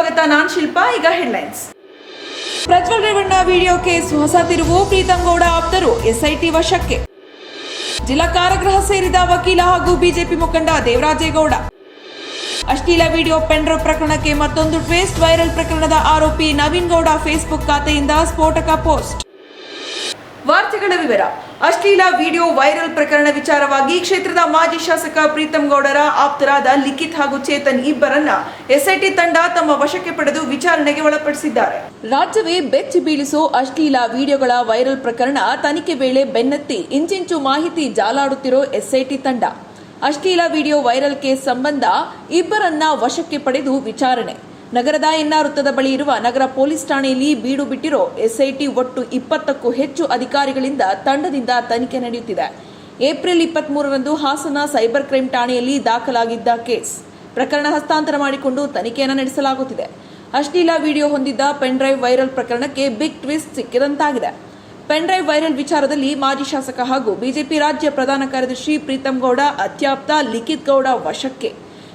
ಸ್ವಾಗತ, ನಾನ್ ಶಿಲ್ಪಾ, ಈಗ headlines Prajwal Revanna video case, ಹೊಸ ತಿರುವು, ಪ್ರೀತಂ ಗೌಡ ಆಪ್ತರು, ಎಸ್ಐಟಿ ವಶಕ್ಕೆ. ಜಿಲ್ಲಾ ಕಾರಾಗೃಹ ಸೇರಿದ ವಕೀಲ ಹಾಗೂ ಬಿಜೆಪಿ ಮುಖಂಡ ದೇವರಾಜೇಗೌಡ ಅಶ್ಲೀಲ ವಿಡಿಯೋ ಪೆಂಡ್ರ ಪ್ರಕರಣಕ್ಕೆ ಮತ್ತೊಂದು ಟ್ವೇಸ್ಟ್ ವೈರಲ್ ಪ್ರಕರಣದ ಆರೋಪಿ ನವೀನ್ ಗೌಡ ಫೇಸ್ಬುಕ್ ಖಾತೆಯಿಂದ ಸ್ಫೋಟಕ ಪೋಸ್ಟ್ ವಾರ್ತೆಗಳ ವಿವರ. ಅಶ್ಲೀಲ ವಿಡಿಯೋ ವೈರಲ್ ಪ್ರಕರಣ ವಿಚಾರವಾಗಿ ಕ್ಷೇತ್ರದ ಮಾಜಿ ಶಾಸಕ ಪ್ರೀತಂ ಗೌಡರ ಆಪ್ತರಾದ ಲಿಖಿತ್ ಹಾಗೂ ಚೇತನ್ ಇಬ್ಬರನ್ನ ಎಸ್ಐಟಿ ತಂಡ ತಮ್ಮ ವಶಕ್ಕೆ ಪಡೆದು ವಿಚಾರಣೆಗೆ ಒಳಪಡಿಸಿದ್ದಾರೆ. ರಾಜ್ಯವೇ ಬೆಚ್ಚಿ ಬೀಳಿಸೋ ಅಶ್ಲೀಲ ವಿಡಿಯೋಗಳ ವೈರಲ್ ಪ್ರಕರಣ ತನಿಖೆ ವೇಳೆ ಬೆನ್ನತ್ತಿ ಇಂಚಿಂಚು ಮಾಹಿತಿ ಜಾಲಾಡುತ್ತಿರೋ ಎಸ್ಐಟಿ ತಂಡ. ಅಶ್ಲೀಲ ವಿಡಿಯೋ ವೈರಲ್ ಕೇಸ್ ಸಂಬಂಧ ಇಬ್ಬರನ್ನ ವಶಕ್ಕೆ ಪಡೆದು ವಿಚಾರಣೆ. ನಗರದ ಎನ್ಆರ್ ವೃತ್ತದ ಬಳಿ ಇರುವ ನಗರ ಪೊಲೀಸ್ ಠಾಣೆಯಲ್ಲಿ ಬೀಡು ಬಿಟ್ಟಿರೋ ಎಸ್ಐಟಿ ಒಟ್ಟು ಇಪ್ಪತ್ತಕ್ಕೂ ಹೆಚ್ಚು ಅಧಿಕಾರಿಗಳಿಂದ ತಂಡದಿಂದ ತನಿಖೆ ನಡೆಯುತ್ತಿದೆ. ಏಪ್ರಿಲ್ ಇಪ್ಪತ್ಮೂರರಂದು ಹಾಸನ ಸೈಬರ್ ಕ್ರೈಂ ಠಾಣೆಯಲ್ಲಿ ದಾಖಲಾಗಿದ್ದ ಕೇಸ್. ಪ್ರಕರಣ ಹಸ್ತಾಂತರ ಮಾಡಿಕೊಂಡು ತನಿಖೆಯನ್ನು ನಡೆಸಲಾಗುತ್ತಿದೆ. ಅಶ್ಲೀಲ ವಿಡಿಯೋ ಹೊಂದಿದ್ದ ಪೆನ್ಡ್ರೈವ್ ವೈರಲ್ ಪ್ರಕರಣಕ್ಕೆ ಬಿಗ್ ಟ್ವಿಸ್ಟ್ ಸಿಕ್ಕಿದಂತಾಗಿದೆ. ಪೆನ್ಡ್ರೈವ್ ವೈರಲ್ ವಿಚಾರದಲ್ಲಿ ಮಾಜಿ ಶಾಸಕ ಹಾಗೂ ಬಿಜೆಪಿ ರಾಜ್ಯ ಪ್ರಧಾನ ಕಾರ್ಯದರ್ಶಿ ಪ್ರೀತಂ ಗೌಡ, ಅತ್ಯಾಪ್ತ ಲಿಖಿತ್ ಗೌಡ ವಶಕ್ಕೆ.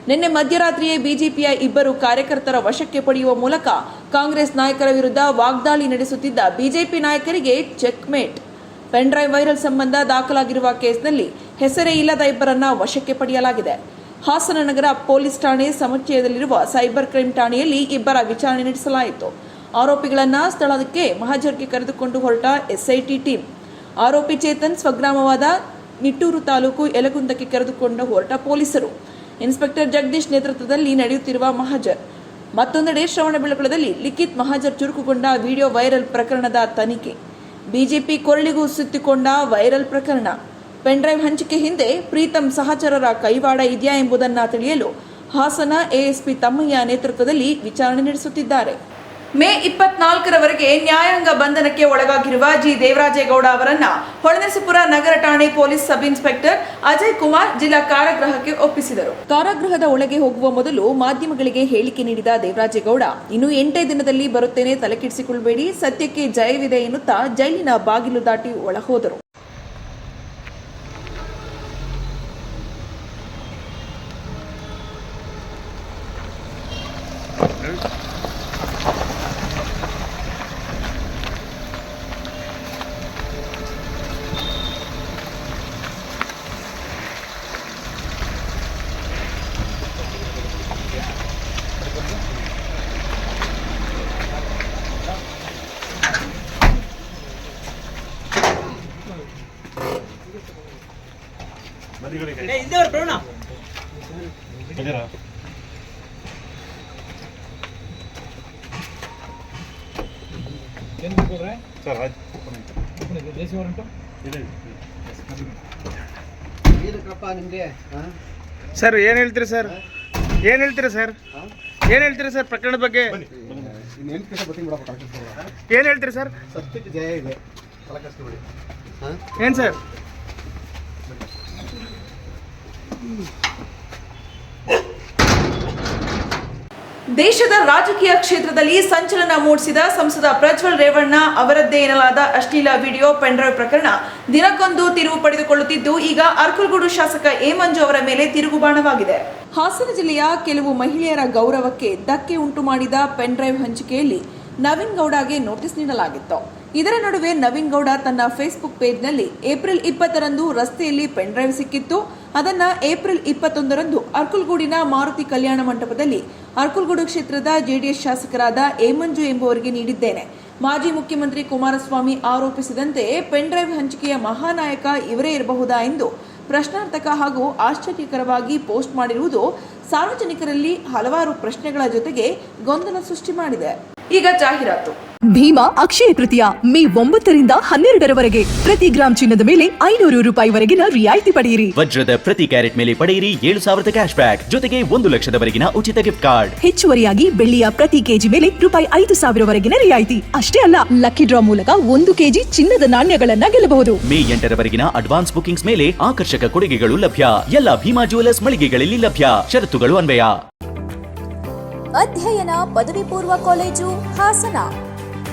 ನಿನ್ನೆ ಮಧ್ಯರಾತ್ರಿಯೇ ಬಿಜೆಪಿಯ ಇಬ್ಬರು ಕಾರ್ಯಕರ್ತರ ವಶಕ್ಕೆ ಪಡೆಯುವ ಮೂಲಕ ಕಾಂಗ್ರೆಸ್ ನಾಯಕರ ವಿರುದ್ಧ ವಾಗ್ದಾಳಿ ನಡೆಸುತ್ತಿದ್ದ ಬಿಜೆಪಿ ನಾಯಕರಿಗೆ ಚೆಕ್ಮೇಟ್. ಪೆನ್ಡ್ರೈವ್ ವೈರಲ್ ಸಂಬಂಧ ದಾಖಲಾಗಿರುವ ಕೇಸ್ನಲ್ಲಿ ಹೆಸರೇ ಇಲ್ಲದ ಇಬ್ಬರನ್ನ ವಶಕ್ಕೆ ಪಡೆಯಲಾಗಿದೆ. ಹಾಸನ ನಗರ ಪೊಲೀಸ್ ಠಾಣೆ ಸಮುಚ್ಚಯದಲ್ಲಿರುವ ಸೈಬರ್ ಕ್ರೈಂ ಠಾಣೆಯಲ್ಲಿ ಇಬ್ಬರ ವಿಚಾರಣೆ ನಡೆಸಲಾಯಿತು. ಆರೋಪಿಗಳನ್ನ ಸ್ಥಳಕ್ಕೆ ಮಹಾಜರ್ಗೆ ಕರೆದುಕೊಂಡು ಹೊರಟ ಎಸ್ಐಟಿ ಟೀಮ್. ಆರೋಪಿ ಚೇತನ್ ಸ್ವಗ್ರಾಮವಾದ ನಿಟ್ಟೂರು ತಾಲೂಕು ಯಲಗುಂದಕ್ಕೆ ಕರೆದುಕೊಂಡು ಹೊರಟ ಪೊಲೀಸರು. ಇನ್ಸ್ಪೆಕ್ಟರ್ ಜಗದೀಶ್ ನೇತೃತ್ವದಲ್ಲಿ ನಡೆಯುತ್ತಿರುವ ಮಹಾಜರ್. ಮತ್ತೊಂದೆಡೆ ಶ್ರವಣಬೆಳಗೊಳದಲ್ಲಿ ಲಿಖಿತ್ ಮಹಾಜರ್ ಚುರುಕುಗೊಂಡ ವಿಡಿಯೋ ವೈರಲ್ ಪ್ರಕರಣದ ತನಿಖೆ. ಬಿಜೆಪಿ ಕೊರಳಿಗೂ ಸುತ್ತಿಕೊಂಡ ವೈರಲ್ ಪ್ರಕರಣ. ಪೆನ್ಡ್ರೈವ್ ಹಂಚಿಕೆ ಹಿಂದೆ ಪ್ರೀತಂ ಸಹಚರರ ಕೈವಾಡ ಇದೆಯಾ ಎಂಬುದನ್ನು ತಿಳಿಯಲು ಹಾಸನ ಎಎಸ್ಪಿ ತಮ್ಮಯ್ಯ ನೇತೃತ್ವದಲ್ಲಿ ವಿಚಾರಣೆ ನಡೆಸುತ್ತಿದ್ದಾರೆ. ಮೇ ಇಪ್ಪತ್ನಾಲ್ಕರವರೆಗೆ ನ್ಯಾಯಾಂಗ ಬಂಧನಕ್ಕೆ ಒಳಗಾಗಿರುವ ಜಿ. ದೇವರಾಜೇಗೌಡ ಅವರನ್ನ ಹೊಳೆನರಸೀಪುರ ನಗರ ಠಾಣೆ police sub inspector Ajay Kumar ಜಿಲ್ಲಾ ಕಾರಾಗೃಹಕ್ಕೆ ಒಪ್ಪಿಸಿದರು. ಕಾರಾಗೃಹದ ಒಳಗೆ ಹೋಗುವ ಮೊದಲು ಮಾಧ್ಯಮಗಳಿಗೆ ಹೇಳಿಕೆ ನೀಡಿದ ದೇವರಾಜೇಗೌಡ, ಇನ್ನು ಎಂಟೇ ದಿನದಲ್ಲಿ ಬರುತ್ತೇನೆ ತಲೆಕೆಡಿಸಿಕೊಳ್ಳಬೇಡಿ ಸತ್ಯಕ್ಕೆ ಜಯವಿದೆ ಎನ್ನುತ್ತಾ ಜೈಲಿನ ಬಾಗಿಲು ದಾಟಿ ಒಳಹೋದರು ಹಿಂದೆ ಅವ್ರು ಬರೋಣ ಸರ್ ಆಯ್ತು ಏನಕ್ಕಪ್ಪ ನಿಮಗೆ ಸರ್, ಏನು ಹೇಳ್ತೀರಿ ಸರ್? ಏನು ಹೇಳ್ತೀರಿ ಸರ್? ಏನು ಹೇಳ್ತೀರಿ ಸರ್ ಪ್ರಕರಣದ ಬಗ್ಗೆ? ಏನು ಹೇಳ್ತೀರಿ ಸರ್? ಸತ್ಯಕ್ಕೆ ಜಯ ಇದೆ ಏನು ಸರ್? ದೇಶದ ರಾಜಕೀಯ ಕ್ಷೇತ್ರದಲ್ಲಿ ಸಂಚಲನ ಮೂಡಿಸಿದ ಸಂಸದ ಪ್ರಜ್ವಲ್ ರೇವಣ್ಣ ಅವರದ್ದೇ ಎನ್ನಲಾದ ಅಶ್ಲೀಲ ವಿಡಿಯೋ ಪೆಂಡ್ರೈವ್ ಪ್ರಕರಣ ದಿನಕ್ಕೊಂದು ತಿರುವು ಪಡೆದುಕೊಳ್ಳುತ್ತಿದ್ದು, ಈಗ ಅರ್ಕಲ್ಗೂಡು ಶಾಸಕ ಏಮಂಜು ಅವರ ಮೇಲೆ ತಿರುಗುಬಾಣವಾಗಿದೆ ಹಾಸನ ಜಿಲ್ಲೆಯ ಕೆಲವು ಮಹಿಳೆಯರ ಗೌರವಕ್ಕೆ ಧಕ್ಕೆ ಉಂಟು ಮಾಡಿದ ಪೆನ್ಡ್ರೈವ್ ಹಂಚಿಕೆಯಲ್ಲಿ ನವೀನ್ ಗೌಡಗೆ ನೋಟಿಸ್ ನೀಡಲಾಗಿತ್ತು. ಇದರ ನಡುವೆ ನವೀನ್ ಗೌಡ ತನ್ನ ಫೇಸ್ಬುಕ್ ಪೇಜ್ನಲ್ಲಿ ಏಪ್ರಿಲ್ ಇಪ್ಪತ್ತರಂದು ರಸ್ತೆಯಲ್ಲಿ ಪೆನ್ಡ್ರೈವ್ ಸಿಕ್ಕಿತ್ತು. ಅದನ್ನ ಏಪ್ರಿಲ್ ಇಪ್ಪತ್ತೊಂದರಂದು ಅರ್ಕುಲ್ಗೂಡಿನ ಮಾರುತಿ ಕಲ್ಯಾಣ ಮಂಟಪದಲ್ಲಿ ಅರ್ಕುಲ್ಗೂಡು ಕ್ಷೇತ್ರದ ಜೆಡಿಎಸ್ ಶಾಸಕರಾದ ಏಮಂಜು ಮಂಜು ಎಂಬುವರಿಗೆ ನೀಡಿದ್ದೇನೆ. ಮಾಜಿ ಮುಖ್ಯಮಂತ್ರಿ ಕುಮಾರಸ್ವಾಮಿ ಆರೋಪಿಸಿದಂತೆ ಪೆನ್ಡ್ರೈವ್ ಹಂಚಿಕೆಯ ಮಹಾನಾಯಕ ಇವರೇ ಇರಬಹುದಾ ಎಂದು ಪ್ರಶ್ನಾರ್ಥಕ ಹಾಗೂ ಆಶ್ಚರ್ಯಕರವಾಗಿ ಪೋಸ್ಟ್ ಮಾಡಿರುವುದು ಸಾರ್ವಜನಿಕರಲ್ಲಿ ಹಲವಾರು ಪ್ರಶ್ನೆಗಳ ಜೊತೆಗೆ ಗೊಂದಲ ಸೃಷ್ಟಿ ಮಾಡಿದೆ. ಈಗ ಜಾಹೀರಾತು. ಭೀಮಾ ಅಕ್ಷಯ ತೃತೀಯ ಮೇ ಒಂಬತ್ತರಿಂದ ಹನ್ನೆರಡರವರೆಗೆ. ಪ್ರತಿ ಗ್ರಾಮ್ ಚಿನ್ನದ ಮೇಲೆ ಐನೂರು ರೂಪಾಯಿವರೆಗಿನ ರಿಯಾಯಿತಿ ಪಡೆಯಿರಿ. ವಜ್ರದ ಪ್ರತಿ ಕ್ಯಾರೆಟ್ ಮೇಲೆ ಪಡೆಯಿರಿ ಏಳು ಸಾವಿರದ ಕ್ಯಾಶ್ ಬ್ಯಾಕ್. ಜೊತೆಗೆ ಒಂದು ಲಕ್ಷದವರೆಗಿನ ಉಚಿತ ಗಿಫ್ಟ್ ಕಾರ್ಡ್ ಹೆಚ್ಚುವರಿಯಾಗಿ ಬೆಳ್ಳಿಯ ಪ್ರತಿ ಕೆಜಿ ಮೇಲೆ ರೂಪಾಯಿ ಐದು ಸಾವಿರವರೆಗಿನ ರಿಯಾಯಿತಿ. ಅಷ್ಟೇ ಅಲ್ಲ ಲಕ್ಕಿ ಡ್ರಾ ಮೂಲಕ ಒಂದು ಕೆಜಿ ಚಿನ್ನದ ನಾಣ್ಯಗಳನ್ನ ಗೆಲ್ಲಬಹುದು. ಮೇ ಎಂಟರವರೆಗಿನ ಅಡ್ವಾನ್ಸ್ ಬುಕಿಂಗ್ಸ್ ಮೇಲೆ ಆಕರ್ಷಕ ಕೊಡುಗೆಗಳು ಲಭ್ಯ. ಎಲ್ಲ ಭೀಮಾ ಜುವೆಲರ್ಸ್ ಮಳಿಗೆಗಳಲ್ಲಿ ಲಭ್ಯ. ಷರತ್ತುಗಳು ಅನ್ವಯ. ಅಧ್ಯಯನ ಪದವಿ ಪೂರ್ವ ಕಾಲೇಜು ಹಾಸನ.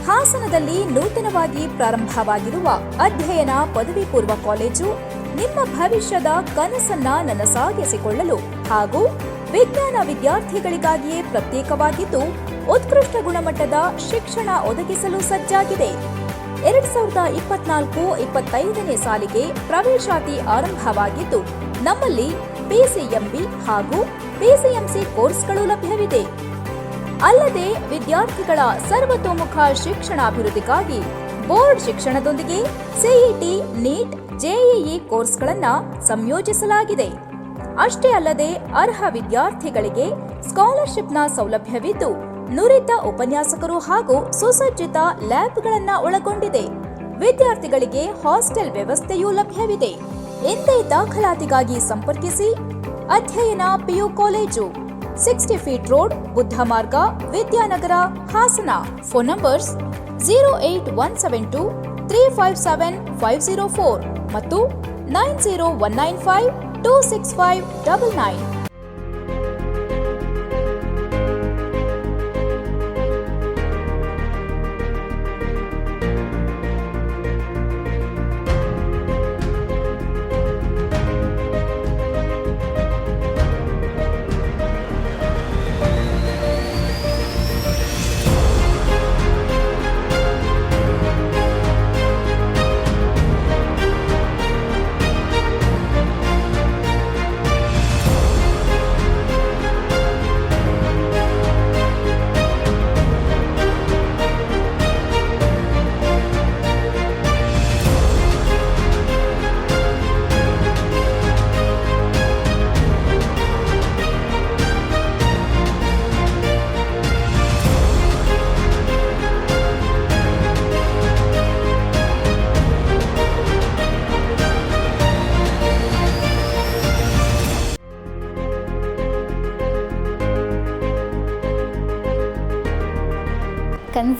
ಹಾಸನದಲ್ಲಿ ನೂತನವಾಗಿ ಪ್ರಾರಂಭವಾಗಿರುವ ಅಧ್ಯಯನ ಪದವಿ ಪೂರ್ವ ಕಾಲೇಜು ನಿಮ್ಮ ಭವಿಷ್ಯದ ಕನಸನ್ನ ನನಸಾಗಿಸಿಕೊಳ್ಳಲು ಹಾಗೂ ವಿಜ್ಞಾನ ವಿದ್ಯಾರ್ಥಿಗಳಿಗಾಗಿಯೇ ಪ್ರತ್ಯೇಕವಾಗಿದ್ದು ಉತ್ಕೃಷ್ಟ ಗುಣಮಟ್ಟದ ಶಿಕ್ಷಣ ಒದಗಿಸಲು ಸಜ್ಜಾಗಿದೆ. ಎರಡ್ ಸಾವಿರದ ಇಪ್ಪತ್ನಾಲ್ಕು ಇಪ್ಪತ್ತೈದನೇ ಸಾಲಿಗೆ ಪ್ರವೇಶಾತಿ ಆರಂಭವಾಗಿದ್ದು, ನಮ್ಮಲ್ಲಿ ಪಿಸಿಎಂಬಿ ಹಾಗೂ ಪಿಸಿಎಂಸಿ ಕೋರ್ಸ್ಗಳು ಲಭ್ಯವಿದೆ. ಅಲ್ಲದೆ ವಿದ್ಯಾರ್ಥಿಗಳ ಸರ್ವತೋಮುಖ ಶಿಕ್ಷಣಾಭಿವೃದ್ಧಿಗಾಗಿ ಬೋರ್ಡ್ ಶಿಕ್ಷಣದೊಂದಿಗೆ ಸಿಇಟಿ ನೀಟ್ ಜೆಇಇ ಕೋರ್ಸ್ಗಳನ್ನು ಸಂಯೋಜಿಸಲಾಗಿದೆ. ಅಷ್ಟೇ ಅಲ್ಲದೆ ಅರ್ಹ ವಿದ್ಯಾರ್ಥಿಗಳಿಗೆ ಸ್ಕಾಲರ್ಶಿಪ್ನ ಸೌಲಭ್ಯವಿದ್ದು ನುರಿತ ಉಪನ್ಯಾಸಕರು ಹಾಗೂ ಸುಸಜ್ಜಿತ ಲ್ಯಾಬ್ಗಳನ್ನು ಒಳಗೊಂಡಿದೆ. ವಿದ್ಯಾರ್ಥಿಗಳಿಗೆ ಹಾಸ್ಟೆಲ್ ವ್ಯವಸ್ಥೆಯೂ ಲಭ್ಯವಿದೆ. ಎಂದೇ ದಾಖಲಾತಿಗಾಗಿ ಸಂಪರ್ಕಿಸಿ Adhyayana PU college. Sixty feet road, Buddha Marg, Vidyanagar, Hassan. Phone numbers zero eight one seven two three five seven five zero four ಮತ್ತು nine zero one nine five two six five double nine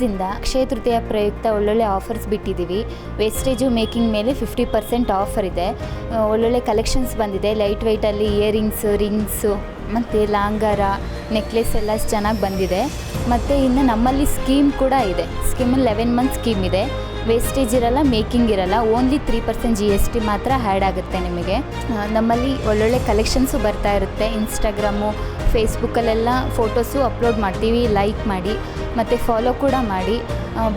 ಕನ್ಸಿಂದ Akshaya Tritiya ಪ್ರಯುಕ್ತ ಒಳ್ಳೊಳ್ಳೆ offers ಬಿಟ್ಟಿದ್ದೀವಿ. Wastage making ಮೇಲೆ fifty percent offer ಇದೆ. ಒಳ್ಳೊಳ್ಳೆ collections ಬಂದಿದೆ. Light ವೆಯ್ಟಲ್ಲಿ earrings rings ಮತ್ತು ಲಾಂಗಾರ necklace ಎಲ್ಲ ಚೆನ್ನಾಗಿ ಬಂದಿದೆ. ಮತ್ತು ಇನ್ನು ನಮ್ಮಲ್ಲಿ ಸ್ಕೀಮ್ ಕೂಡ ಇದೆ. ಸ್ಕೀಮಲ್ಲಿ ಲೆವೆನ್ ಮಂತ್ ಸ್ಕೀಮ್ ಇದೆ. ವೇಸ್ಟೇಜ್ ಇರಲ್ಲ ಮೇಕಿಂಗ್ ಇರಲ್ಲ. Only three percent G S T ಮಾತ್ರ ಹ್ಯಾಡ್ ಆಗುತ್ತೆ ನಿಮಗೆ. ನಮ್ಮಲ್ಲಿ ಒಳ್ಳೊಳ್ಳೆ ಕಲೆಕ್ಷನ್ಸು ಬರ್ತಾ ಇರುತ್ತೆ. ಇನ್ಸ್ಟಾಗ್ರಾಮು ಫೇಸ್ಬುಕ್ಕಲ್ಲೆಲ್ಲ ಫೋಟೋಸು ಅಪ್ಲೋಡ್ ಮಾಡ್ತೀವಿ ಲೈಕ್ ಮಾಡಿ, ಮತ್ತು ಫಾಲೋ ಕೂಡ ಮಾಡಿ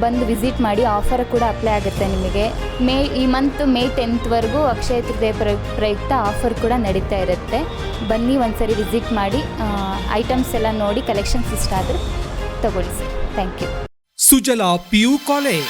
ಬಂದು ವಿಸಿಟ್ ಮಾಡಿ ಆಫರ್ ಕೂಡ ಅಪ್ಲೈ ಆಗುತ್ತೆ ನಿಮಗೆ. ಮೇ ಈ ಮಂತ್ ಮೇ ಟೆಂತ್ವರೆಗೂ ಅಕ್ಷಯ ತೃತೀಯ ಪ್ರಯು ಪ್ರಯುಕ್ತ ಆಫರ್ ಕೂಡ ನಡೀತಾ ಇರುತ್ತೆ. ಬನ್ನಿ ಒಂದ್ಸರಿ ವಿಸಿಟ್ ಮಾಡಿ ಐಟಮ್ಸ್ ಎಲ್ಲ ನೋಡಿ ಕಲೆಕ್ಷನ್ಸ್ ಇಷ್ಟ ಆದರೆ ತಗೊಳ್ಳಿ sir thank you Sujala PU college.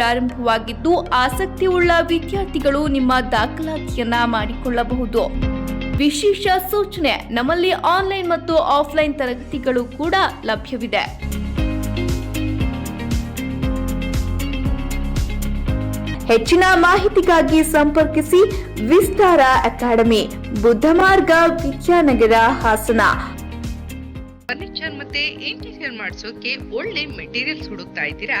ಪ್ರಾರಂಭವಾಗಿದ್ದು ಆಸಕ್ತಿ ಉಳ್ಳ ವಿದ್ಯಾರ್ಥಿಗಳು ನಿಮ್ಮ ದಾಖಲಾತಿಯನ್ನ ಮಾಡಿಕೊಳ್ಳಬಹುದು. ವಿಶೇಷ ಸೂಚನೆ ನಮ್ಮಲ್ಲಿ ಆನ್ಲೈನ್ ಮತ್ತು ಆಫ್ಲೈನ್ ತರಗತಿಗಳು ಕೂಡ ಲಭ್ಯವಿದೆ. ಹೆಚ್ಚಿನ ಮಾಹಿತಿಗಾಗಿ ಸಂಪರ್ಕಿಸಿ ವಿಸ್ತಾರ ಅಕಾಡೆಮಿ ಬುದ್ಧಮಾರ್ಗ ವಿದ್ಯಾನಗರ ಹಾಸನ. ಫರ್ನಿಚರ್ ಮತ್ತೆ ಇಂಟೀರಿಯರ್ ಮಾಡಿಸೋಕೆ ಒಳ್ಳೆ ಮೆಟೀರಿಯಲ್ಸ್ ಹುಡುಕ್ತಾ ಇದ್ದೀರಾ?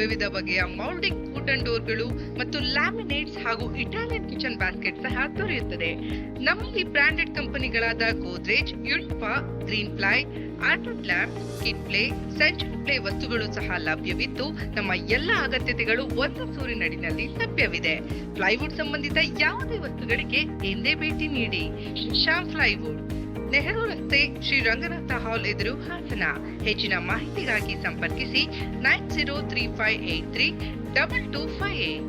ವಿವಿಧ ಬಗೆಯ ಮೌಲ್ಡಿಂಗ್ ವುಡನ್ ಡೋರ್ಗಳು ಮತ್ತು ಲ್ಯಾಮಿನೇಟ್ಸ್ ಹಾಗೂ ಇಟಾಲಿಯನ್ ಕಿಚನ್ ಬಾಸ್ಕೆಟ್ ಸಹ ದೊರೆಯುತ್ತದೆ. ನಮ್ಮಲ್ಲಿ ಬ್ರಾಂಡೆಡ್ ಕಂಪನಿಗಳಾದ ಗೋದ್ರೇಜ್ ಯುಟ್ಪಾ ಗ್ರೀನ್ ಫ್ಲೈ ಆರ್ಟನ್ ಲ್ಯಾಬ್ ಕಿಟ್ ಪ್ಲೇ ಸೆಂಚುರಿ ಪ್ಲೇ ವಸ್ತುಗಳು ಸಹ ಲಭ್ಯವಿದ್ದು ನಮ್ಮ ಎಲ್ಲ ಅಗತ್ಯತೆಗಳು ಒಂದು ಸೂರಿನಡಿನಲ್ಲಿ ಲಭ್ಯವಿದೆ. ಪ್ಲೈವುಡ್ ಸಂಬಂಧಿತ ಯಾವುದೇ ವಸ್ತುಗಳಿಗೆ ಎಂದೇ ಭೇಟಿ ನೀಡಿ. ಶ್ಯಾಮ್ ಪ್ಲೈವುಡ್ ನೆಹರು ರಸ್ತೆ ಶ್ರೀ ರಂಗನಾಥ ಹಾಲ್ ಎದುರು ಹಾಸನ. ಹೆಚ್ಚಿನ ಮಾಹಿತಿಗಾಗಿ ಸಂಪರ್ಕಿಸಿ nine zero three five eight three double two five eight.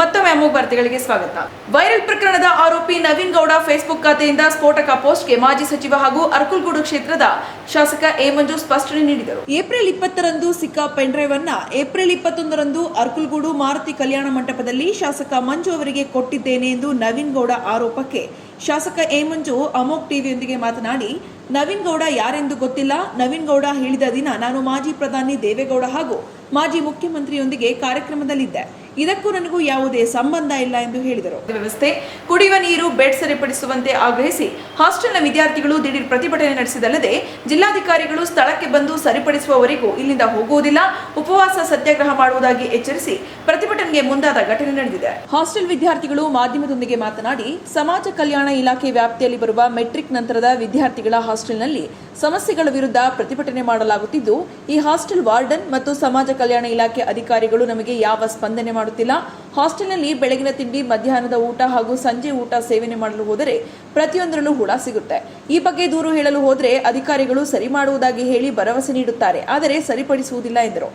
ಮತ್ತೊಮ್ಮೆ ಅಮೋಘ ವಾರ್ತೆಗಳಿಗೆ ಸ್ವಾಗತ. ವೈರಲ್ ಪ್ರಕರಣದ ಆರೋಪಿ ನವೀನ್ ಗೌಡ ಫೇಸ್ಬುಕ್ ಖಾತೆಯಿಂದ ಸ್ಫೋಟಕ ಪೋಸ್ಟ್ಗೆ ಮಾಜಿ ಸಚಿವ ಹಾಗೂ ಅರ್ಕುಲ್ಗೂಡು ಕ್ಷೇತ್ರದ ಶಾಸಕ ಎ ಮಂಜು ಸ್ಪಷ್ಟನೆ ನೀಡಿದರು. ಏಪ್ರಿಲ್ ಇಪ್ಪತ್ತರಂದು ಸಿಕ್ಕ ಪೆನ್ಡ್ರೈವ್ ಅನ್ನ ಏಪ್ರಿಲ್ ಇಪ್ಪತ್ತೊಂದರಂದು ಅರ್ಕುಲ್ಗೂಡು ಮಾರುತಿ ಕಲ್ಯಾಣ ಮಂಟಪದಲ್ಲಿ ಶಾಸಕ ಮಂಜು ಅವರಿಗೆ ಕೊಟ್ಟಿದ್ದೇನೆ ಎಂದು ನವೀನ್ ಗೌಡ ಆರೋಪಕ್ಕೆ ಶಾಸಕ ಎ ಮಂಜು ಅಮೋಕ್ ಟಿವಿಯೊಂದಿಗೆ ಮಾತನಾಡಿ, ನವೀನ್ ಗೌಡ ಯಾರೆಂದು ಗೊತ್ತಿಲ್ಲ. ನವೀನ್ ಗೌಡ ಹೇಳಿದ ದಿನ ನಾನು ಮಾಜಿ ಪ್ರಧಾನಿ ದೇವೇಗೌಡ ಹಾಗೂ ಮಾಜಿ ಮುಖ್ಯಮಂತ್ರಿಯೊಂದಿಗೆ ಕಾರ್ಯಕ್ರಮದಲ್ಲಿದ್ದೆ. ಇದಕ್ಕೂ ನನಗೂ ಯಾವುದೇ ಸಂಬಂಧ ಇಲ್ಲ ಎಂದು ಹೇಳಿದರು. ವ್ಯವಸ್ಥೆ, ಕುಡಿಯುವ ನೀರು, ಬೆಡ್ ಸರಿಪಡಿಸುವಂತೆ ಆಗ್ರಹಿಸಿ ಹಾಸ್ಟೆಲ್ನ ವಿದ್ಯಾರ್ಥಿಗಳು ದಿಢೀರ್ ಪ್ರತಿಭಟನೆ ನಡೆಸಿದಲ್ಲದೆ ಜಿಲ್ಲಾಧಿಕಾರಿಗಳು ಸ್ಥಳಕ್ಕೆ ಬಂದು ಸರಿಪಡಿಸುವವರೆಗೂ ಇಲ್ಲಿಂದ ಹೋಗುವುದಿಲ್ಲ. ಉಪವಾಸ ಸತ್ಯಾಗ್ರಹ ಮಾಡುವುದಾಗಿ ಎಚ್ಚರಿಸಿ ಪ್ರತಿಭಟನೆಗೆ ಮುಂದಾದ ಘಟನೆ ನಡೆದಿದೆ. ಹಾಸ್ಟೆಲ್ ವಿದ್ಯಾರ್ಥಿಗಳು ಮಾಧ್ಯಮದೊಂದಿಗೆ ಮಾತನಾಡಿ, ಸಮಾಜ ಕಲ್ಯಾಣ ಇಲಾಖೆ ವ್ಯಾಪ್ತಿಯಲ್ಲಿ ಬರುವ ಮೆಟ್ರಿಕ್ ನಂತರದ ವಿದ್ಯಾರ್ಥಿಗಳ ಹಾಸ್ಟೆಲ್ನಲ್ಲಿ ಸಮಸ್ಯೆಗಳ ವಿರುದ್ಧ ಪ್ರತಿಭಟನೆ ಮಾಡಲಾಗುತ್ತಿದ್ದು, ಈ ಹಾಸ್ಟೆಲ್ ವಾರ್ಡನ್ ಮತ್ತು ಸಮಾಜ ಕಲ್ಯಾಣ ಇಲಾಖೆ ಅಧಿಕಾರಿಗಳು ನಮಗೆ ಯಾವ ಸ್ಪಂದನೆ ಮಾಡುತ್ತಿಲ್ಲ. ಹಾಸ್ಟೆಲ್ನಲ್ಲಿ ಬೆಳಗಿನ ತಿಂಡಿ, ಮಧ್ಯಾಹ್ನದ ಊಟ ಹಾಗೂ ಸಂಜೆ ಊಟ ಸೇವನೆ ಮಾಡಲು ಹೋದರೆ ಪ್ರತಿಯೊಂದರಲ್ಲೂ ಹುಳ ಸಿಗುತ್ತೆ. ಈ ಬಗ್ಗೆ ದೂರು ಹೇಳಲು ಹೋದರೆ ಅಧಿಕಾರಿಗಳು ಸರಿ ಮಾಡುವುದಾಗಿ ಹೇಳಿ ಭರವಸೆ ನೀಡುತ್ತಾರೆ, ಆದರೆ ಸರಿಪಡಿಸುವುದಿಲ್ಲ ಎಂದರು.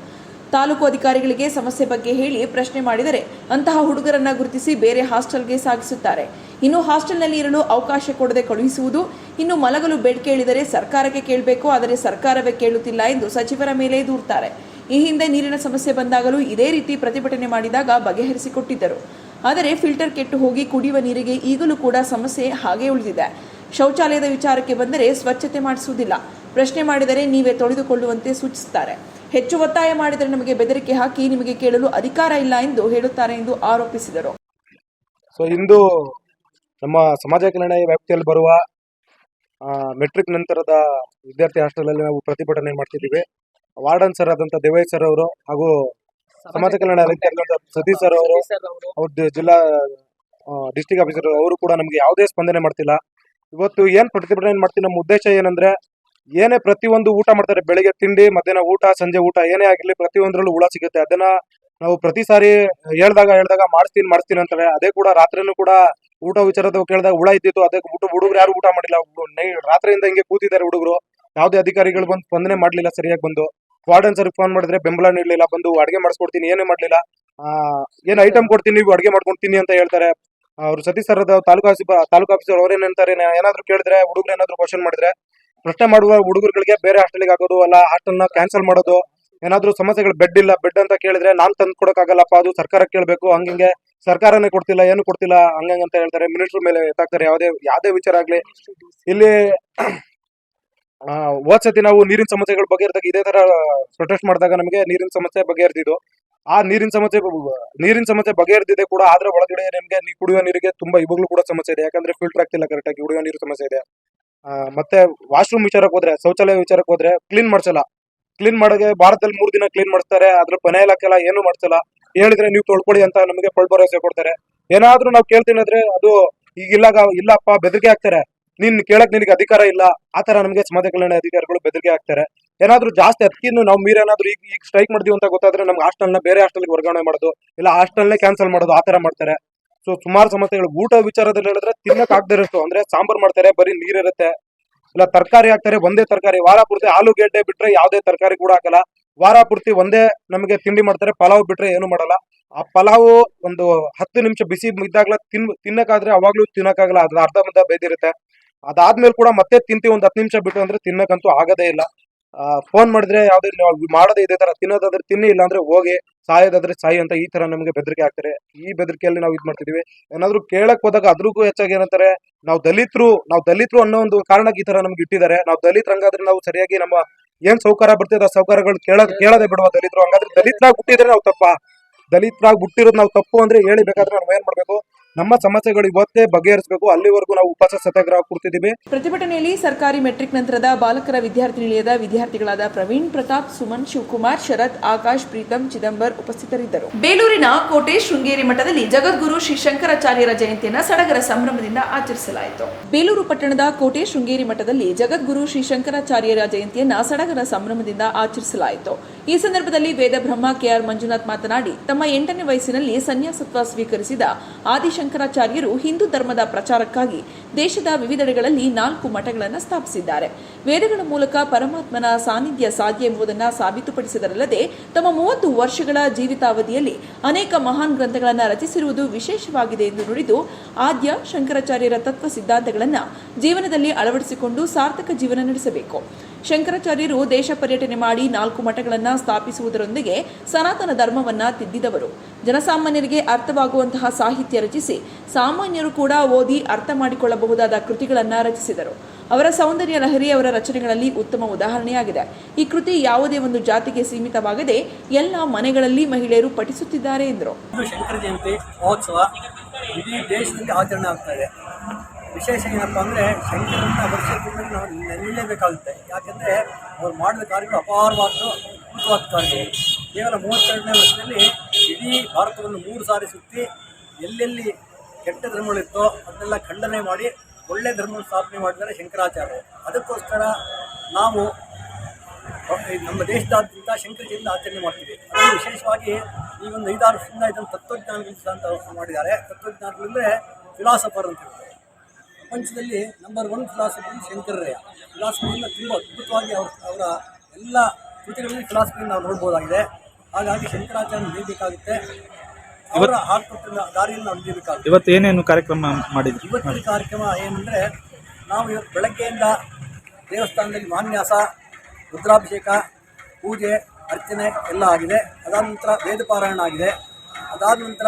ತಾಲೂಕು ಅಧಿಕಾರಿಗಳಿಗೆ ಸಮಸ್ಯೆ ಬಗ್ಗೆ ಹೇಳಿ ಪ್ರಶ್ನೆ ಮಾಡಿದರೆ ಅಂತಹ ಹುಡುಗರನ್ನ ಗುರುತಿಸಿ ಬೇರೆ ಹಾಸ್ಟೆಲ್ಗೆ ಸಾಗಿಸುತ್ತಾರೆ. ಇನ್ನು ಹಾಸ್ಟೆಲ್ನಲ್ಲಿ ಇರಲು ಅವಕಾಶ ಕೊಡದೆ ಕಳುಹಿಸುವುದು, ಇನ್ನು ಮಲಗಲು ಬೆಡ್ ಕೇಳಿದರೆ ಸರ್ಕಾರಕ್ಕೆ ಕೇಳಬೇಕು, ಆದರೆ ಸರ್ಕಾರವೇ ಕೇಳುತ್ತಿಲ್ಲ ಎಂದು ಸಚಿವರ ಮೇಲೆ ದೂರ್ತಾರೆ ಈ ಹಿಂದೆ ನೀರಿನ ಸಮಸ್ಯೆ ಬಂದಾಗಲೂ ಇದೇ ರೀತಿ ಪ್ರತಿಭಟನೆ ಮಾಡಿದಾಗ ಬಗೆಹರಿಸಿಕೊಟ್ಟಿದ್ದರು. ಆದರೆ ಫಿಲ್ಟರ್ ಕೆಟ್ಟು ಹೋಗಿ ಕುಡಿಯುವ ನೀರಿಗೆ ಈಗಲೂ ಕೂಡ ಸಮಸ್ಯೆ ಹಾಗೆ ಉಳಿದಿದೆ. ಶೌಚಾಲಯದ ವಿಚಾರಕ್ಕೆ ಬಂದರೆ ಸ್ವಚ್ಛತೆ ಮಾಡಿಸುವುದಿಲ್ಲ. ಪ್ರಶ್ನೆ ಮಾಡಿದರೆ ನೀವೇ ತೊಳೆದುಕೊಳ್ಳುವಂತೆ ಸೂಚಿಸುತ್ತಾರೆ. ಹೆಚ್ಚು ಒತ್ತಾಯ ಮಾಡಿದರೆ ನಮಗೆ ಬೆದರಿಕೆ ಹಾಕಿ ನಿಮಗೆ ಕೇಳಲು ಅಧಿಕಾರ ಇಲ್ಲ ಎಂದು ಹೇಳುತ್ತಾರೆ ಎಂದು ಆರೋಪಿಸಿದರು. ಸೊ ಇಂದು ನಮ್ಮ ಸಮಾಜ ಕಲ್ಯಾಣ ವ್ಯಾಪ್ತಿಯಲ್ಲಿ ಬರುವ ಮೆಟ್ರಿಕ್ ನಂತರದ ವಿದ್ಯಾರ್ಥಿ ಹಾಸ್ಟೆಲಲ್ಲಿ ನಾವು ಪ್ರತಿಭಟನೆ ಮಾಡ್ತಿದ್ದೀವಿ. ವಾರ್ಡನ್ ಸರ್ ಆದಂತ ದೇವಯ್ಯ ಸರ್ ಅವರು ಹಾಗೂ ಸಮಾಜ ಕಲ್ಯಾಣ ಸತೀಶ್ ಸರ್ ಅವರು ಅವ್ರದ್ದು ಜಿಲ್ಲಾ ಡಿಸ್ಟಿಕ್ ಆಫೀಸರ್ ಅವರು ಕೂಡ ನಮಗೆ ಯಾವುದೇ ಸ್ಪಂದನೆ ಮಾಡ್ತಿಲ್ಲ. ಇವತ್ತು ಏನ್ ಪ್ರತಿಭಟನೆ ಮಾಡ್ತೀವಿ ನಮ್ಮ ಉದ್ದೇಶ ಏನಂದ್ರೆ ಏನೇ ಪ್ರತಿಯೊಂದು ಊಟ ಮಾಡ್ತಾರೆ ಬೆಳಿಗ್ಗೆ ತಿಂಡಿ ಮಧ್ಯಾಹ್ನ ಊಟ ಸಂಜೆ ಊಟ ಏನೇ ಆಗಿರ್ಲಿ ಪ್ರತಿಯೊಂದರಲ್ಲೂ ಹುಳ ಸಿಗುತ್ತೆ. ಅದನ್ನ ನಾವು ಪ್ರತಿ ಸಾರಿ ಹೇಳ್ದಾಗ ಹೇಳ್ದಾಗ ಮಾಡಿಸ್ತೀನಿ ಮಾಡಿಸ್ತೀನಿ ಅಂತಾರೆ ಅದೇ ಕೂಡ ರಾತ್ರಿನೂ ಕೂಡ ಊಟ ವಿಚಾರದ ಕೇಳಿದಾಗ ಹುಳ ಇದ್ದಿತ್ತು. ಅದಕ್ಕೆ ಊಟ ಹುಡುಗರು ಯಾರು ಊಟ ಮಾಡಿಲ್ಲ. ರಾತ್ರಿಯಿಂದ ಹಿಂಗೆ ಕೂತಿದ್ದಾರೆ ಹುಡುಗರು. ಯಾವುದೇ ಅಧಿಕಾರಿಗಳು ಬಂದು ಸ್ಪಂದನೆ ಮಾಡ್ಲಿಲ್ಲ ಸರಿಯಾಗಿ ಬಂದು. ವಾರ್ಡನ್ ಸರ್ ಫೋನ್ ಮಾಡಿದ್ರೆ ಬೆಂಬಲ ನೀಡಲಿಲ್ಲ ಬಂದು ಅಡಿಗೆ ಮಾಡಿಸ್ಕೊಡ್ತೀನಿ, ಏನೇ ಮಾಡ್ಲಿಲ್ಲ. ಏನ್ ಐಟಮ್ ಕೊಡ್ತೀನಿ, ನೀವು ಅಡಿಗೆ ಮಾಡ್ಕೊಡ್ತೀನಿ ಅಂತ ಹೇಳ್ತಾರೆ. ಅವ್ರು Satish sir taluk office taluk officer ಅವ್ರೇನಂತಾರೆ ಏನಾದ್ರು ಕೇಳಿದ್ರೆ, ಹುಡುಗರು ಏನಾದ್ರು ಕ್ವಶನ್ ಮಾಡಿದ್ರೆ, ಪ್ರಶ್ನೆ ಮಾಡುವ ಹುಡುಗರುಗಳಿಗೆ ಬೇರೆ ಹಾಸ್ಟೆಲ್ಗೆ ಹಾಕೋದು ಅಲ್ಲ ಹಾಸ್ಟೆಲ್ನ ಕ್ಯಾನ್ಸಲ್ ಮಾಡೋದು, ಏನಾದ್ರು ಸಮಸ್ಯೆಗಳು ಬೆಡ್ ಇಲ್ಲ ಬೆಡ್ ಅಂತ ಕೇಳಿದ್ರೆ, ನಾನ್ ತಂದು ಕೊಡಕ್ಕಾಗಲ್ಲಪ್ಪ, ಅದು ಸರ್ಕಾರ ಕೇಳಬೇಕು ಹಂಗಿಂಗೆ ಸರ್ಕಾರನೇ ಕೊಡ್ತಿಲ್ಲ, ಏನು ಕೊಡ್ತಿಲ್ಲ ಹಂಗಂತ ಅಂತ ಹೇಳ್ತಾರೆ. ಮಿನಿಸ್ಟರ್ ಮೇಲೆ ಎತ್ತಾಕ್ತಾರೆ, ಯಾವುದೇ ಯಾವುದೇ ವಿಚಾರ ಆಗ್ಲಿ. ಇಲ್ಲಿ ಆ, ಹೋದ್ ಸತಿ ನಾವು ನೀರಿನ ಸಮಸ್ಯೆಗಳ ಬಗೆಹರಿದಾಗ ಇದೇ ತರ ಪ್ರೊಟೆಸ್ಟ್ ಮಾಡಿದಾಗ ನಮಗೆ ನೀರಿನ ಸಮಸ್ಯೆ ಬಗ್ಗೆ ಬಗೆಹರಿದಿದ್ದು. ಆ ನೀರಿನ ಸಮಸ್ಯೆ ನೀರಿನ ಸಮಸ್ಯೆ ಬಗೆಹರಿದಿದೆ ಕೂಡ ಆದ್ರೆ ಒಳಗಡೆ ನಿಮ್ಗೆ ನೀ ಕುಡಿಯುವ ನೀರಿಗೆ ತುಂಬಾ ಇವಾಗಲೂ ಕೂಡ ಸಮಸ್ಯೆ ಇದೆ. ಯಾಕಂದ್ರೆ ಫಿಲ್ಟರ್ ಆಗ್ತಿಲ್ಲ ಕರೆಕ್ಟಾಗಿ ಕುಡಿಯುವ ನೀರು ಸಮಸ್ಯೆ ಇದೆ. ಮತ್ತೆ ವಾಶ್ರೂಮ್ ವಿಚಾರಕ್ಕೆ ಹೋದ್ರೆ ಶೌಚಾಲಯ ವಿಚಾರಕ್ಕೆ ಹೋದ್ರೆ ಕ್ಲೀನ್ ಮಾಡ್ಸಲ್ಲ. ಕ್ಲೀನ್ ಮಾಡೋಕೆ ಭಾರತದಲ್ಲಿ ಮೂರ್ ದಿನ ಕ್ಲೀನ್ ಮಾಡ್ತಾರೆ ಅದ್ರ ಕೊನೆ ಇಲಾಖೆಲ್ಲ ಏನು ಮಾಡ್ಸಲ್ಲ ಹೇಳಿದ್ರೆ ನೀವು ತೊಳ್ಕೊಳ್ಳಿ ಅಂತ ನಮಗೆ ಪಳ್ ಭರವಸೆ ಕೊಡ್ತಾರೆ. ಏನಾದ್ರೂ ನಾವು ಕೇಳ್ತೀನಿ ಅಂದ್ರೆ ಅದು ಈಗ ಇಲ್ಲ ಇಲ್ಲಪ್ಪ ಬೆದರಿಕೆ ಹಾಕ್ತಾರೆ. ನೀನ್ ಕೇಳಕ್ ನಿನಗೆ ಅಧಿಕಾರ ಇಲ್ಲ ಆತರ ನಮಗೆ ಸಮಾಜ ಕಲ್ಯಾಣ ಅಧಿಕಾರಿಗಳು ಬೆದರಿಕೆ ಆಗ್ತಾರೆ ಏನಾದ್ರು ಜಾಸ್ತಿ ಅದಕ್ಕಿನ್ನು ನಾವು ಮೀರೇನಾದ್ರೂ ಈಗ ಈಗ ಸ್ಟ್ರೈಕ್ ಮಾಡ್ತೀವಿ ಅಂತ ಗೊತ್ತಾದ್ರೆ ನಮ್ಗೆ ಹಾಸ್ಟೆಲ್ನ ಬೇರೆ ಹಾಸ್ಟೆಲ್ಗೆ ವರ್ಗಾವಣೆ ಮಾಡೋದು, ಇಲ್ಲ ಹಾಸ್ಟೆಲ್ನೇ ಕ್ಯಾನ್ಸಲ್ ಮಾಡೋದು ಆತರ ಮಾಡ್ತಾರೆ. ಸೊ ಸುಮಾರು ಸಮಸ್ಯೆಗಳು. ಊಟ ವಿಚಾರದಲ್ಲಿ ಹೇಳಿದ್ರೆ ತಿನ್ನಕ್ ಆಗದೆ ಅಂದ್ರೆ ಸಾಂಬಾರ್ ಮಾಡ್ತಾರೆ, ಬರೀ ನೀರಿರುತ್ತೆ ಇಲ್ಲ ತರಕಾರಿ ಹಾಕ್ತಾರೆ, ಒಂದೇ ತರಕಾರಿ. ವಾರ ಪೂರ್ತಿ ಆಲೂಗೆಡ್ಡೆ ಬಿಟ್ರೆ ಯಾವುದೇ ತರಕಾರಿ ಕೂಡ ಹಾಕಲ್ಲ. ವಾರ ಪೂರ್ತಿ ಒಂದೇ ನಮಗೆ ತಿಂಡಿ ಮಾಡ್ತಾರೆ, ಪಲಾವ್ ಬಿಟ್ರೆ ಏನು ಮಾಡಲ್ಲ. ಆ ಪಲಾವು ಒಂದು ಹತ್ತು ನಿಮಿಷ ಬಿಸಿ ಇದ್ದಾಗಲೇ ತಿನ್, ತಿನ್ನಕ್ಕಾದ್ರೆ ಅವಾಗ್ಲೂ ತಿನ್ನಕ್ಕಾಗಲ್ಲ ಅದ್ರ ಅರ್ಧ ಮುದ್ದ ಬೇದಿರುತ್ತೆ. ಅದಾದ್ಮೇಲೆ ಕೂಡ ಮತ್ತೆ ತಿಂತೀವಿ, ಒಂದು ಹತ್ತು ನಿಮಿಷ ಬಿಟ್ಟು ಅಂದ್ರೆ ತಿನ್ನಕ್ಕಂತೂ ಆಗದೇ ಇಲ್ಲ. ಫೋನ್ ಮಾಡಿದ್ರೆ ಯಾವ್ದೇ ಮಾಡೋದೇ ಇದೇ ತರ, ತಿನ್ನೋದಾದ್ರೆ ತಿನ್ನಿ ಇಲ್ಲ ಅಂದ್ರೆ ಹೋಗಿ, ಸಾಯೋದಾದ್ರೆ ಸಾಯಿ ಅಂತ ಈ ತರ ನಮಗೆ ಬೆದರಿಕೆ ಆಗ್ತಾರೆ ಈ ಬೆದರಿಕೆಯಲ್ಲಿ ನಾವು ಇದ್ ಮಾಡ್ತಿದೀವಿ. ಏನಾದ್ರು ಕೇಳಕ್ ಹೋದಾಗ ಅದ್ರಿಗೂ ಹೆಚ್ಚಾಗಿ ಏನಂತಾರೆ, ನಾವು ದಲಿತರು ನಾವು ದಲಿತರು ಅನ್ನೋ ಒಂದು ಕಾರಣಕ್ಕೆ ಈ ತರ ನಮ್ಗೆ ಇಟ್ಟಿದ್ದಾರೆ. ನಾವು ದಲಿತರು ಹಂಗಾದ್ರೆ ನಾವು ಸರಿಯಾಗಿ ನಮ್ಮ ಏನ್ ಸೌಕರ್ಯ ಬರ್ತಿದೆ ಆ ಸೌಕರ್ಯಗಳು ಕೇಳೋದ್, ಕೇಳದೆ ಬಿಡುವ ದಲಿತರು. ಹಂಗಾದ್ರೆ ದಲಿತರಾಗಿ ಹುಟ್ಟಿದ್ರೆ ನಾವು ತಪ್ಪ? ದಲಿತರಾಗಿ ಹುಟ್ಟಿರೋದು ನಾವು ತಪ್ಪು ಅಂದ್ರೆ ಹೇಳಿ ಬೇಕಾದ್ರೆ ನಾವು ಏನ್ ಮಾಡ್ಬೇಕು? ನಮ್ಮ ಸಮಸ್ಯೆಗಳು ಇವತ್ತೇ ಬಗೆಹರಿಸಬೇಕು. ಅಲ್ಲಿವರೆಗೂ ನಾವು ಉಪವಾಸ ಸತ್ಯಾಗ್ರಹ ಕೊಡ್ತಿದ್ದೀವಿ. ಪ್ರತಿಭಟನೆಯಲ್ಲಿ ಸರ್ಕಾರಿ ಮೆಟ್ರಿಕ್ ನಂತರದ ಬಾಲಕರ ವಿದ್ಯಾರ್ಥಿ ನಿಲಯದ ವಿದ್ಯಾರ್ಥಿಗಳಾದ ಪ್ರವೀಣ್ ಪ್ರತಾಪ್, ಸುಮನ್, ಶಿವಕುಮಾರ್, ಶರತ್, ಆಕಾಶ್ ಪ್ರೀತಂ ಚಿದಂಬರ್ ಉಪಸ್ಥಿತರಿದ್ದರು. ಬೇಲೂರಿನ ಕೋಟೆ ಶೃಂಗೇರಿ ಮಠದಲ್ಲಿ ಜಗದ್ಗುರು ಶ್ರೀ ಶಂಕರಾಚಾರ್ಯರ ಜಯಂತಿಯನ್ನು ಸಡಗರ ಸಂಭ್ರಮದಿಂದ ಆಚರಿಸಲಾಯಿತು. ಬೇಲೂರು ಪಟ್ಟಣದ ಕೋಟೆ ಶೃಂಗೇರಿ ಮಠದಲ್ಲಿ ಜಗದ್ಗುರು ಶ್ರೀ ಶಂಕರಾಚಾರ್ಯರ ಜಯಂತಿಯನ್ನು ಸಡಗರ ಸಂಭ್ರಮದಿಂದ ಆಚರಿಸಲಾಯಿತು. ಈ ಸಂದರ್ಭದಲ್ಲಿ ವೇದ ಬ್ರಹ್ಮ ಕೆಆರ್ ಮಂಜುನಾಥ್ ಮಾತನಾಡಿ, ತಮ್ಮ ಎಂಟನೇ ವಯಸ್ಸಿನಲ್ಲಿ ಸನ್ಯಾಸತ್ವ ಸ್ವೀಕರಿಸಿದ ಆದಿಶಂಕರಾಚಾರ್ಯರು ಹಿಂದೂ ಧರ್ಮದ ಪ್ರಚಾರಕ್ಕಾಗಿ ದೇಶದ ವಿವಿಧೆಡೆಗಳಲ್ಲಿ ನಾಲ್ಕು ಮಠಗಳನ್ನು ಸ್ಥಾಪಿಸಿದ್ದಾರೆ. ವೇದಗಳ ಮೂಲಕ ಪರಮಾತ್ಮನ ಸಾನ್ನಿಧ್ಯ ಸಾಧ್ಯ ಎಂಬುದನ್ನು ಸಾಬೀತುಪಡಿಸಿದರಲ್ಲದೆ, ತಮ್ಮ ಮೂವತ್ತು ವರ್ಷಗಳ ಜೀವಿತಾವಧಿಯಲ್ಲಿ ಅನೇಕ ಮಹಾನ್ ಗ್ರಂಥಗಳನ್ನು ರಚಿಸಿರುವುದು ವಿಶೇಷವಾಗಿದೆ ಎಂದು ನುಡಿದು ಆದ್ಯ ಶಂಕರಾಚಾರ್ಯರ ತತ್ವ ಸಿದ್ಧಾಂತಗಳನ್ನು ಜೀವನದಲ್ಲಿ ಅಳವಡಿಸಿಕೊಂಡು ಸಾರ್ಥಕ ಜೀವನ ನಡೆಸಬೇಕು. ಶಂಕರಾಚಾರ್ಯರು ದೇಶ ಪರ್ಯಟನೆ ಮಾಡಿ ನಾಲ್ಕು ಮಠಗಳನ್ನು ಸ್ಥಾಪಿಸುವುದರೊಂದಿಗೆ ಸನಾತನ ಧರ್ಮವನ್ನ ತಿದ್ದಿದವರು. ಜನಸಾಮಾನ್ಯರಿಗೆ ಅರ್ಥವಾಗುವಂತಹ ಸಾಹಿತ್ಯ ರಚಿಸಿ ಸಾಮಾನ್ಯರು ಕೂಡ ಓದಿ ಅರ್ಥ ಮಾಡಿಕೊಳ್ಳಬಹುದಾದ ಕೃತಿಗಳನ್ನು ರಚಿಸಿದರು. ಅವರ ಸೌಂದರ್ಯ ಲಹರಿ ಅವರ ರಚನೆಗಳಲ್ಲಿ ಉತ್ತಮ ಉದಾಹರಣೆಯಾಗಿದೆ. ಈ ಕೃತಿ ಯಾವುದೇ ಒಂದು ಜಾತಿಗೆ ಸೀಮಿತವಾಗದೆ ಎಲ್ಲ ಮನೆಗಳಲ್ಲಿ ಮಹಿಳೆಯರು ಪಠಿಸುತ್ತಿದ್ದಾರೆ ಎಂದರು. ಶಂಕರ ಜಯಂತಿ ಮಹೋತ್ಸವ ಇಡೀ ದೇಶದಲ್ಲಿ ವಿಶೇಷ ಏನಪ್ಪ ಅಂದರೆ ಶಂಕರನ್ನ ವರ್ಷದಿಂದ ನಾವು ನೆನಲೇಬೇಕಾಗುತ್ತೆ ಯಾಕೆಂದರೆ ಅವ್ರು ಮಾಡಿದ ಕಾರ್ಯಗಳು ಅಪಾರವಾದ ಅದ್ಭುತವಾದ ಕಾರ್ಯಗಳು. ಕೇವಲ ಮೂವತ್ತೆರಡನೇ ವರ್ಷದಲ್ಲಿ ಇಡೀ ಭಾರತವನ್ನು ಮೂರು ಸಾರಿ ಸುತ್ತಿ ಎಲ್ಲೆಲ್ಲಿ ಕೆಟ್ಟ ಧರ್ಮಗಳಿತ್ತೋ ಅದನ್ನೆಲ್ಲ ಖಂಡನೆ ಮಾಡಿ ಒಳ್ಳೆ ಧರ್ಮ ಸ್ಥಾಪನೆ ಮಾಡಿದರೆ ಶಂಕರಾಚಾರ್ಯರು. ಅದಕ್ಕೋಸ್ಕರ ನಾವು ನಮ್ಮ ದೇಶದಾದ್ಯಂತ ಶಂಕರಜಿಯಿಂದ ಆಚರಣೆ ಮಾಡ್ತೀವಿ. ಅದರಲ್ಲಿ ವಿಶೇಷವಾಗಿ ಈ ಒಂದು ಐದಾರು ವರ್ಷದಿಂದ ಇದನ್ನು ತತ್ವಜ್ಞಾನಗಳು ಅಂತ ಮಾಡಿದ್ದಾರೆ. ತತ್ವಜ್ಞಾನಗಳಂದರೆ ಫಿಲಾಸಫರ್ ಅಂತ ಹೇಳ್ತಾರೆ. ಪ್ರಪಂಚದಲ್ಲಿ ನಂಬರ್ ಒನ್ ಫಿಲಾಸಫಿ ಶಂಕರರಯ್ಯ ಫಿಲಾಸಫಿಯಿಂದ ತುಂಬ ಅದ್ಭುತವಾಗಿ ಅವ್ರ ಅವರ ಎಲ್ಲ ಕೃತಿಗಳಲ್ಲಿ ಫಿಲಾಸಫಿಯನ್ನು ನಾವು ನೋಡ್ಬೋದಾಗಿದೆ. ಹಾಗಾಗಿ ಶಂಕರಾಚಾರ್ಯ ನೀಡಬೇಕಾಗುತ್ತೆ ಅವರ ಹಾಕುತ್ತಿನ ದಾರಿಯನ್ನು ನಾವು ನೀಡಬೇಕಾಗುತ್ತೆ ಇವತ್ತು ಏನೇನು ಕಾರ್ಯಕ್ರಮ ಮಾಡಿದ್ವಿ ಇವತ್ತಿನ ಕಾರ್ಯಕ್ರಮ ಏನಂದರೆ ನಾವು ಇವತ್ತು ಬೆಳಗ್ಗೆಯಿಂದ ದೇವಸ್ಥಾನದಲ್ಲಿ ಮಾನ್ಯಾಸ ರುದ್ರಾಭಿಷೇಕ ಪೂಜೆ ಅರ್ಚನೆ ಎಲ್ಲ ಆಗಿದೆ. ಅದಾದ ನಂತರ ವೇದ ಪಾರಾಯಣ ಆಗಿದೆ. ಅದಾದ ನಂತರ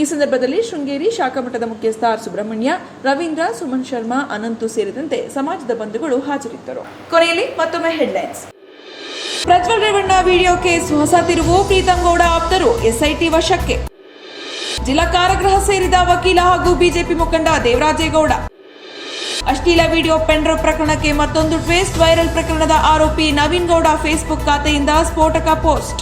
ಈ ಸಂದರ್ಭದಲ್ಲಿ ಶೃಂಗೇರಿ ಶಾಖಾ ಮಠದ ಮುಖ್ಯಸ್ಥ ಆರ್ ಸುಬ್ರಹ್ಮಣ್ಯ, ರವೀಂದ್ರ, ಸುಮನ್ ಶರ್ಮಾ, ಅನಂತು ಸೇರಿದಂತೆ ಸಮಾಜದ ಬಂಧುಗಳು ಹಾಜರಿದ್ದರು. ಕೊನೆಯಲ್ಲಿ ಮತ್ತೊಮ್ಮೆ headlines. Prajwal Revanna video case ಹೊಸ ತಿರುವು ಪ್ರೀತಂಗೌಡ ಆಪ್ತರು, ಎಸ್ಐಟಿ ವಶಕ್ಕೆ. ಜಿಲ್ಲಾ ಕಾರಾಗೃಹ ಸೇರಿದ ವಕೀಲ ಹಾಗೂ ಬಿಜೆಪಿ ಮುಖಂಡ ದೇವರಾಜೇಗೌಡ. ಅಶ್ಲೀಲ ವಿಡಿಯೋ ಪೆಂಡ್ರೋ ಪ್ರಕರಣಕ್ಕೆ ಮತ್ತೊಂದು ಟ್ವೇಸ್ಟ್ ವೈರಲ್ ಪ್ರಕರಣದ ಆರೋಪಿ ನವೀನ್ ಗೌಡ ಫೇಸ್ಬುಕ್ ಖಾತೆಯಿಂದ ಸ್ಫೋಟಕ ಪೋಸ್ಟ್.